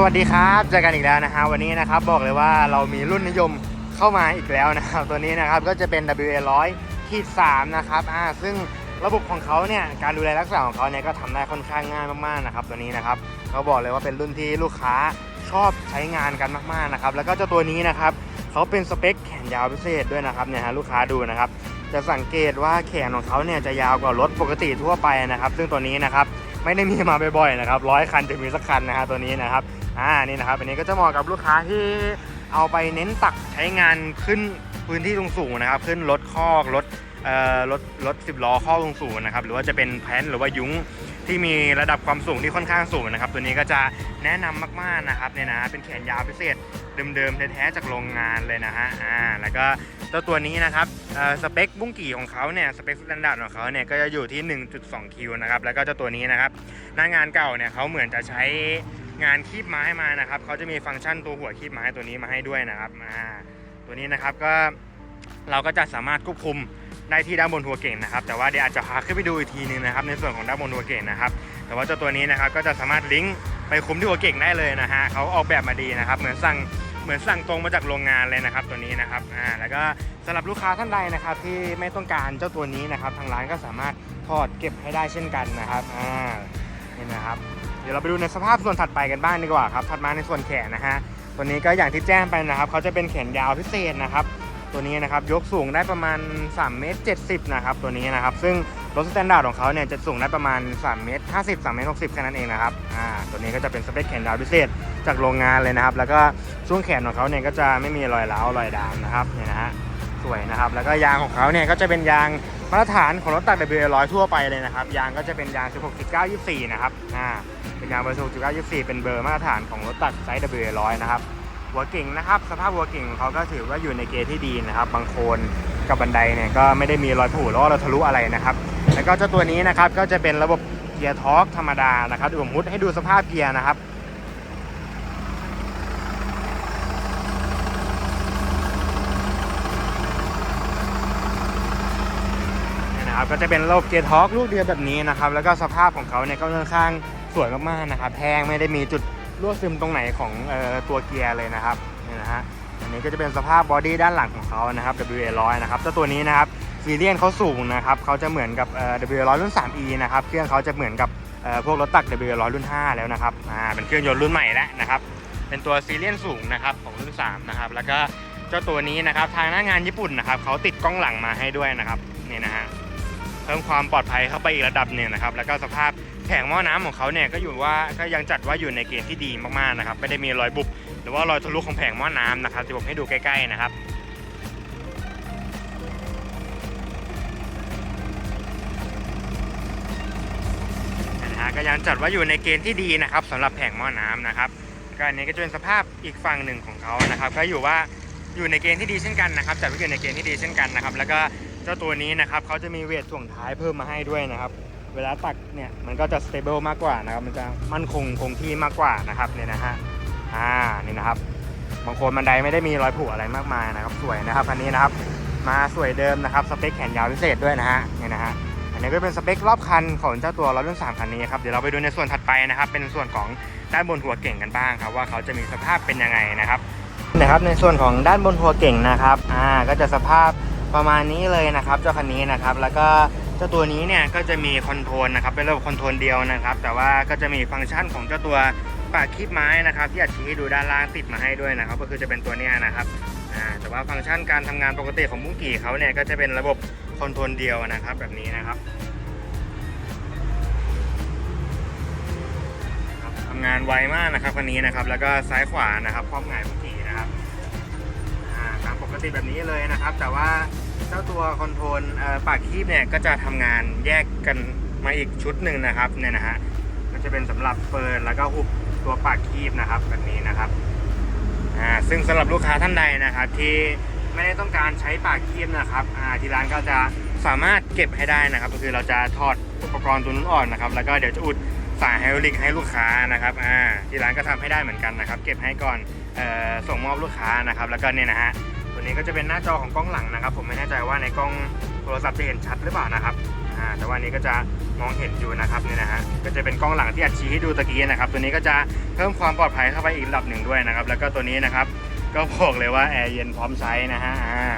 สวัสดีครับเจอกันอีกแล้วนะฮะวันนี้นะครับบอกเลยว่าเรามีรุ่นนิยมเข้ามาอีกแล้วนะครับตัวนี้นะครับก็จะเป็น WA 100ขีด3นะครับอ่าซึ่งระบบของเขาเนี่ยการดูแลรักษาของเขาเนี่ยก็ทำได้ค่อนข้างง่ายมากๆนะครับตัวนี้นะครับเขาบอกเลยว่าเป็นรุ่นที่ลูกค้าชอบใช้งานกันมากๆนะครับแล้วก็เจ้าตัวนี้นะครับเขาเป็นสเปคแขนยาวพิเศษด้วยนะครับเนี่ยฮะลูกค้าดูนะครับจะสังเกตว่าแขนของเขาเนี่ยจะยาวกว่ารถปกติทั่วไปนะครับ ซึ่งตัวนี้นะครับไม่ได้มีมาบ่อยๆนะครับร้อยคันจะมีสักคันนะฮะตัวนี้นะครับ อ่านี่นะครับอันนี้ก็จะเหมาะกับลูกค้าที่เอาไปเน้นตักใช้งานขึ้นพื้นที่สูงๆนะครับ ขึ้นรถคอกรถเอ่อรถรถสิบล้อข้อสูงๆนะครับหรือว่าจะเป็นแพนหรือว่ายุ้งที่มีระดับความสูงที่ค่อนข้างสูงนะครับ ตัวนี้ก็จะแนะนำมากๆนะครับเนี่ยนะเป็นแขนยาวพิเศษเดิมๆแท้ๆจากโรงงานเลยนะฮะอ่าแล้วก็เจ้าตัวนี้นะครับสเปคบุ้งกี่ของเขาเนี่ยสเปคสแตนดาร์ดของเขาเนี่ยก็จะอยู่ที่ 1.2 คิวนะครับแล้วก็เจ้าตัวนี้นะครับหน้างานเก่าเนี่ยเขาเหมือนจะใช้ งานคีบไม้มานะครับเขาจะมีฟังก์ชันตัวหัวคีบไม้ตัวนี้มาให้ด้วยนะครับอ่าตัวนี้นะครับก็เราก็จะสามารถควบคุมได้ที่ด้านบนหัวเก่งนะครับ แต่ว่าเดี๋ยวอาจจะพาขึ้นไปดูอีกทีนึงนะครับ ในส่วนของด้านบนหัวเก่งนะครับ แต่ว่าเจ้าตัวนี้นะครับก็จะสามารถลิงก์ไปคุมที่หัวเก่งได้เลยนะฮะเขาออกแบบมาดีนะครับ เหมือนสั่งเหมือนสั่งตรงมาจากโรงงานเลยนะครับ ตัวนี้นะครับอ่าแล้วก็สำหรับลูกค้าท่านใดนะครับ ที่ไม่ต้องการเจ้าตัวนี้นะครับ ทางร้านก็สามารถถอดเก็บให้ได้เช่นกันนะครับอ่านี่นะครับ ดี๋ยวเราไปดูในสภาพส่วนถัดไปกันบ้างดีกว่าครับถัดมาในส่วนแขนนะฮะตัวนี้ก็อย่างที่แจ้งไปนะครับเขาจะเป็นแขนยาวพิเศษนะครับตัวนี้นะครับยกสูงได้ประมาณ3เมตร70นะครับตัวนี้นะครับซึ่งรถสแตนดาร์ดของเขาเนี่ยจะสูงได้ประมาณ3เมตร50 3เมตร60แค่นั้นเองนะครับอ่าตัวนี้ก็จะเป็นสเปคแขนยาวพิเศษจากโรงงานเลยนะครับ แล้วก็ช่วงแขนของเขาเนี่ยก็จะไม่มีรอยร้าวรอยดามนะครับเนี่ยนะฮะสวยนะครับแล้วก็ยางของเขาเนี่ยก็จะเป็นยางมาตรฐานของรถตัก W100 ทั่วไปเลยนะครับยางก็จะเป็นยาง 16.924 นะครับอ่า เป็นยางเบอร์16.924เป็นเบอร์มาตรฐานของรถตักไซส์ WA 100นะครับหัวเก่งนะครับสภาพหัวเก่งของเขาก็ถือว่าอยู่ในเกณฑ์ที่ดีนะครับบางโคนกับบันไดเนี่ยก็ไม่ได้มีรอยผุหรือว่าเราทะลุอะไรนะครับ แล้วก็เจ้าตัวนี้นะครับก็จะเป็นระบบเกียร์ทอร์กธรรมดานะครับผมมุดให้ดูสภาพเกียร์นะครับนะครับก็จะเป็นระบบเกียร์ทอร์กลูกเดียวแบบนี้นะครับ แล้วก็สภาพของเขาเนี่ยก็ค่อนข้าง สวยมากๆนะครับแพงไม่ได้มีจุดรั่วซึมตรงไหนของออตัวเกียร์เลยนะครับเนี่ยนะฮะอันนี้ก็จะเป็นสภาพบอดี้ด้านหลังของเขานะครับ WA 100 นะครับเจ้าตัวนี้นะครับซีเรียนเขาสูงนะครับเขาจะเหมือนกับ WA100 รุ่น 3E นะครับเครื่องเขาจะเหมือนกับพวกรถตัก W100 รุ่น 5 แล้วนะครับอ่าเป็นเครื่องยนต์รุ่นใหม่แล้วนะครับเป็นตัวซีเรียนสูงนะครับของรุ่น 3 นะครับ แล้วก็เจ้าตัวนี้นะครับทางหน้างานญี่ปุ่นนะครับเขาติดกล้องหลังมาให้ด้วยนะครับนี่นะฮะเพิ่มความปลอดภัยเข้าไปอีกระดับหนึ่งนะครับ แล้วก็สภาพ แผงหม้อน้ำของเขาเนี่ยก็อยู่ว่าก็ยังจัดว่าอยู่ในเกณฑ์ที่ดีมากๆนะครับไม่ได้มีรอยบุบหรือว่ารอยทะลุของแผงหม้อน้ำนะครับที่ผมให้ดูใกล้ๆนะครับนะฮะก็ยังจัดว่าอยู่ในเกณฑ์ที่ดีนะครับสำหรับแผงหม้อน้ำนะครับก็อันนี้ก็จะเป็นสภาพอีกฝั่งหนึ่งของเขานะครับก็อยู่ว่าอยู่ในเกณฑ์ที่ดีเช่นกันนะครับจัดว่าอยู่ในเกณฑ์ที่ดีเช่นกันนะครับ แล้วก็เจ้าตัวนี้นะครับเขาจะมีเวทถ่วงท้ายเพิ่มมาให้ด้วยนะครับ เวลาตักเนี่ยมันก็จะสเตเบิลมากกว่านะครับ มันจะมั่นคงคงที่มากกว่านะครับเนี่ยนะฮะอ่านี่นะครับ บางคนบันไดไม่ได้มีรอยผุอะไรมากมายนะครับ สวยนะครับอันนี้นะครับ มาสวยเดิมนะครับสเปคแขนยาวพิเศษด้วยนะฮะเนี่ยนะฮะอันนี้ก็เป็นสเปครอบคันของเจ้าตัวรถรุ่น3คันนี้ครับเดี๋ยวเราไปดูในส่วนถัดไปนะครับ เป็นส่วนของด้านบนหัวเก่งกันบ้างครับว่าเขาจะมีสภาพเป็นยังไงนะครับนะครับในส่วนของด้านบนหัวเก่งนะครับอ่าก็จะสภาพประมาณนี้เลยนะครับเจ้าคันนี้นะครับ แล้วก็ เจ้าตัวนี้เนี่ยก็จะมีคอนโทรลนะครับเป็นระบบคอนโทรลเดียวนะครับ แต่ว่าก็จะมีฟังก์ชันของเจ้าตัวปากคีบไม้นะครับ ที่อาจชี้ให้ดูด้านล่างติดมาให้ด้วยนะครับ ก็คือจะเป็นตัวเนี้ยนะครับอ่าแต่ว่าฟังก์ชันการทำงานปกติของบุ้งกี่เขาเนี่ยก็จะเป็นระบบคอนโทรลเดียวนะครับแบบนี้นะครับครับทำงานไวมากนะครับคันนี้นะครับ แล้วก็ซ้ายขวานะครับครอบหงายบุ้งกี่นะครับอ่าตามปกติแบบนี้เลยนะครับ แต่ว่า เจ้าตัวคอนโทรลปากคีบเนี่ยก็จะทำงานแยกกันมาอีกชุดหนึ่งนะครับเนี่ยนะฮะก็จะเป็นสำหรับเปิดแล้วก็หุบตัวปากคีบนะครับแบบนี้นะครับอ่าซึ่งสำหรับลูกค้าท่านใดนะครับ ที่ไม่ได้ต้องการใช้ปากคีบนะครับอ่าที่ร้านก็จะสามารถเก็บให้ได้นะครับ ก็คือเราจะถอดอุปกรณ์ตัวนู้นออกนะครับ แล้วก็เดี๋ยวจะอุดสายไฮดรอลิกให้ลูกค้านะครับอ่าที่ร้านก็ทำให้ได้เหมือนกันนะครับ เก็บให้ก่อนออส่งมอบลูกค้านะครับ แล้วก็เนี่ยนะฮะ ตัวนี้ก็จะเป็นหน้าจอของกล้องหลังนะครับ ผมไม่แน่ใจว่าในกล้องโทรศัพท์จะเห็นชัดหรือเปล่านะครับอ่าแต่ว่านี้ก็จะมองเห็นอยู่นะครับนี่นะฮะก็จะเป็นกล้องหลังที่อัดชี้ให้ดูตะกี้นะครับ ตัวนี้ก็จะเพิ่มความปลอดภัยเข้าไปอีกระดับหนึ่งด้วยนะครับ แล้วก็ตัวนี้นะครับก็บอกเลยว่าแอร์เย็นพร้อมใช้นะฮะอ่า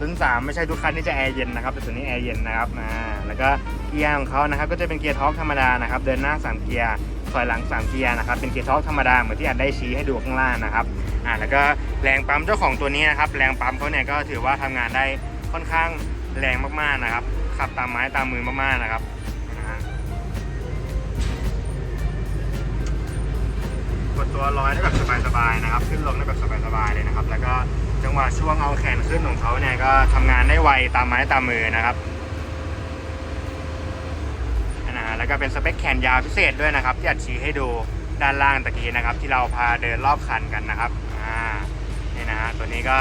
รุ่นสามไม่ใช่ทุกคันที่จะแอร์เย็นนะครับแต่ตัวนี้แอร์เย็นนะครับอ่าแล้วก็เกียร์ของเขานะครับก็จะเป็นเกียร์ท็อปธรรมดานะครับเดินหน้า3เกียร์ถอยหลัง3เกียร์นะครับเป็นเกียร์ท็อปธรรมดาเหมือนที่อัดได้ชี้ให้ดูข้างล่างนะครับ อ่าแล้วก็แรงปั๊มเจ้าของตัวนี้นะครับ แรงปั๊มเขาเนี่ยก็ถือว่าทำงานได้ค่อนข้างแรงมากๆนะครับ ขับตามไม้ตามมือมากๆนะครับนะฮะกดตัวลอยได้แบบสบายๆนะครับ ขึ้นลงได้แบบสบายๆเลยนะครับ แล้วก็จังหวะช่วงเอาแขนขึ้นของเขาเนี่ยก็ทำงานได้ไวตามไม้ตามมือนะครับนะฮะแล้วก็เป็นสเปคแขนยาวพิเศษด้วยนะครับ ที่อัดชี้ให้ดูด้านล่างตะกี้นะครับ ที่เราพาเดินรอบคันกันนะครับ อ่านี่นะฮะตัวนี้ก็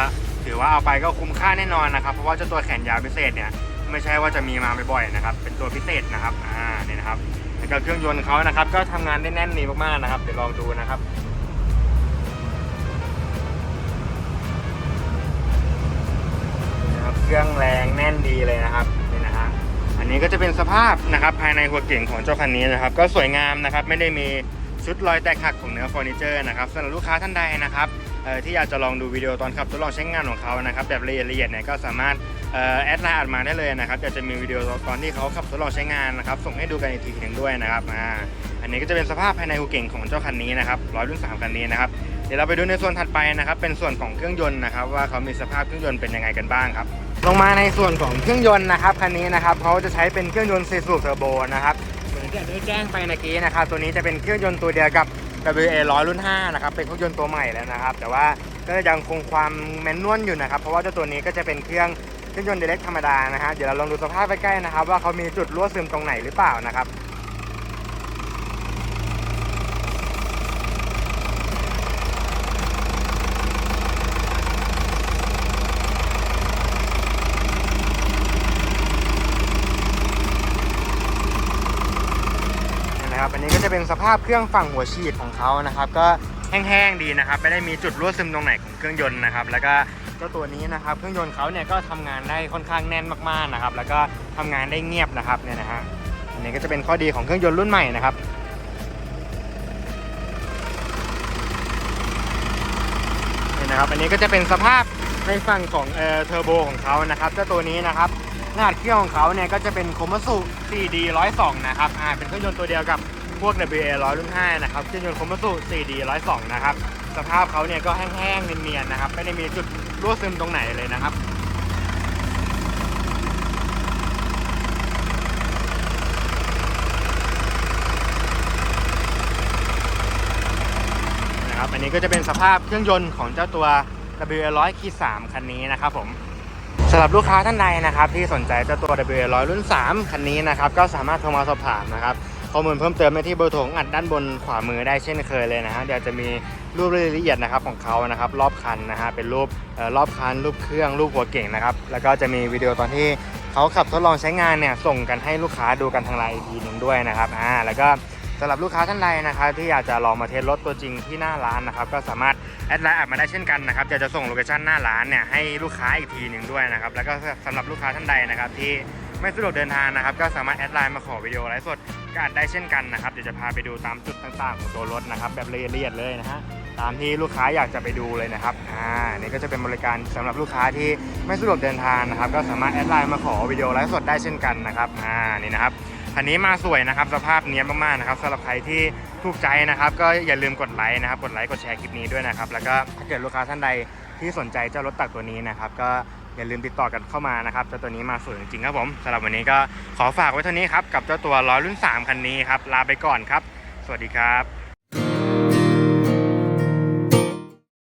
ถือว่าเอาไปก็คุ้มค่าแน่นอนนะครับ เพราะว่าเจ้าตัวแขนยาวพิเศษเนี่ยไม่ใช่ว่าจะมีมาบ่อยๆนะครับ เป็นตัวพิเศษนะครับอ่านี่นะครับแล้วก็เครื่องยนต์เขานะครับ ก็ทำงานได้แน่นดีมากๆนะครับเดี๋ยวลองดูนะครับนะครับเครื่องแรงแน่นดีเลยนะครับนี่นะฮะอันนี้ก็จะเป็นสภาพนะครับภายในหัวเก่งของเจ้าคันนี้นะครับ ก็สวยงามนะครับ ไม่ได้มีชุดรอยแตกหักของเนื้อเฟอร์นิเจอร์นะครับสำหรับลูกค้าท่านใดนะครับ ที่อยากจะลองดูวิดีโอตอนขับทดลองใช้งานของเขานะครับแบบละเอียดละเอียดเนี่ยก็สามารถแอดไลน์อัดมาได้เลยนะครับเดี๋ยวจะมีวิดีโอตอนที่เขาขับทดลองใช้งานนะครับส่งให้ดูกันอีกทีหนึ่งด้วยนะครับอ่าอันนี้ก็จะเป็นสภาพภายในหัวเก่งของเจ้าคันนี้นะครับร้อยรุ่นสามคันนี้นะครับเดี๋ยวเราไปดูในส่วนถัดไปนะครับ เป็นส่วนของเครื่องยนต์นะครับ ว่าเขามีสภาพเครื่องยนต์เป็นยังไงกันบ้างครับ ลงมาในส่วนของเครื่องยนต์นะครับคันนี้นะครับเขาจะใช้เป็นเครื่องยนต์4สูบเทอร์โบนะครับเหมือนที่ได้แจ้งไปเมื่อกี้นะครับ ตัวนี้จะเป็นเครื่องยนต์ตัวเดียวกับ WA 100 รุ่น 5 นะครับ เป็นเครื่องยนต์ตัวใหม่แล้วนะครับ แต่ว่าก็ยังคงความแมนนวลอยู่นะครับ เพราะว่าเจ้าตัวนี้ก็จะเป็นเครื่องเครื่องยนต์เดเล็กธรรมดานะฮะ เดี๋ยวเราลองดูสภาพใกล้ๆนะครับ ว่าเขามีจุดรั่วซึมตรงไหนหรือเปล่านะครับ นะครับ อันนี้ก็จะเป็นสภาพเครื่องฝั่งหัวฉีดของเขานะครับ ก็แห้งๆดีนะครับ ไม่ได้มีจุดรั่วซึมตรงไหนของเครื่องยนต์นะครับ แล้วก็เจ้าตัวนี้นะครับ เครื่องยนต์เขาเนี่ยก็ทำงานได้ค่อนข้างแน่นมากๆนะครับ แล้วก็ทำงานได้เงียบนะครับเนี่ยนะฮะ อันนี้ก็จะเป็นข้อดีของเครื่องยนต์รุ่นใหม่นะครับนี่นะครับ อันนี้ก็จะเป็นสภาพในฝั่งของเอ่อเทอร์โบของเขานะครับ เจ้าตัวนี้นะครับ ขนาดเครื่องของเขาเนี่ยก็จะเป็นโคมัสุ 4D 102 นะครับอ่าเป็นเครื่องยนต์ตัวเดียวกับพวก WA 100รุ่น5นะครับเครื่องยนต์โคมัสุ 4D 102 นะครับ สภาพเขาเนี่ยก็แห้งๆเนียนๆนะครับไม่ได้มีจุดรั่วซึมตรงไหนเลยนะครับนะครับอันนี้ก็จะเป็นสภาพเครื่องยนต์ของเจ้าตัว W100 3คันนี้นะครับผม สำหรับลูกค้าท่านใดนะครับที่สนใจเจ้าตัว W 1 0 0 รุ่น 3 คันนี้นะครับก็สามารถโทรมาสอบถามนะครับข้อมูลเพิ่มเติมได้ที่เบอร์โทรอัดด้านบนขวามือได้เช่นเคยเลยนะฮะเดี๋ยวจะมีรูปรายละเอียดนะครับของเขานะครับรอบคันนะฮะเป็นรูปรอบคัน รูปเครื่องรูปหัวเก่งนะครับแล้วก็จะมีวิดีโอตอนที่เขาขับทดลองใช้งานเนี่ยส่งกันให้ลูกค้าดูกันทางไลน์อีกทีหนึ่งด้วยนะครับอ่าแล้วก็สำหรับลูกค้าท่านใดนะครับที่อยากจะลองมาเทสรถตัวจริงที่หน้าร้านนะครับก็สามารถ แอดไลน์อัดมาได้เช่นกันนะครับเดี๋ยวจะส่งโลเคชันหน้าร้านเนี่ยให้ลูกค้าอีกทีหนึ่งด้วยนะครับแล้วก็สำหรับลูกค้าท่านใดนะครับที่ไม่สะดวกเดินทางนะครับก็สามารถแอดไลน์มาขอวิดีโอไลฟ์สดก็อัดได้เช่นกันนะครับเดี๋ยวจะพาไปดูตามจุดต่างๆของตัวรถนะครับแบบละเอียดเลยนะฮะตามที่ลูกค้าอยากจะไปดูเลยนะครับอ่านี่ก็จะเป็นบริการสำหรับลูกค้าที่ไม่สะดวกเดินทางนะครับก็สามารถแอดไลน์มาขอวิดีโอไลฟ์สดได้เช่นกันนะครับอ่านี่นะครับ คันนี้มาสวยนะครับ สภาพเนี้ยมากๆนะครับสำหรับใครที่ถูกใจนะครับ ก็อย่าลืมกดไลค์นะครับ กดไลค์กดแชร์คลิปนี้ด้วยนะครับ แล้วก็ถ้าเกิดลูกค้าท่านใดที่สนใจเจ้ารถตักตัวนี้นะครับ ก็อย่าลืมติดต่อกันเข้ามานะครับเจ้าตัวนี้มาสวยจริงๆครับผมสำหรับวันนี้ก็ขอฝากไว้เท่านี้ครับกับเจ้าตัวล้อรุ่น 3 คันนี้ครับลาไปก่อนครับ สวัสดีครับ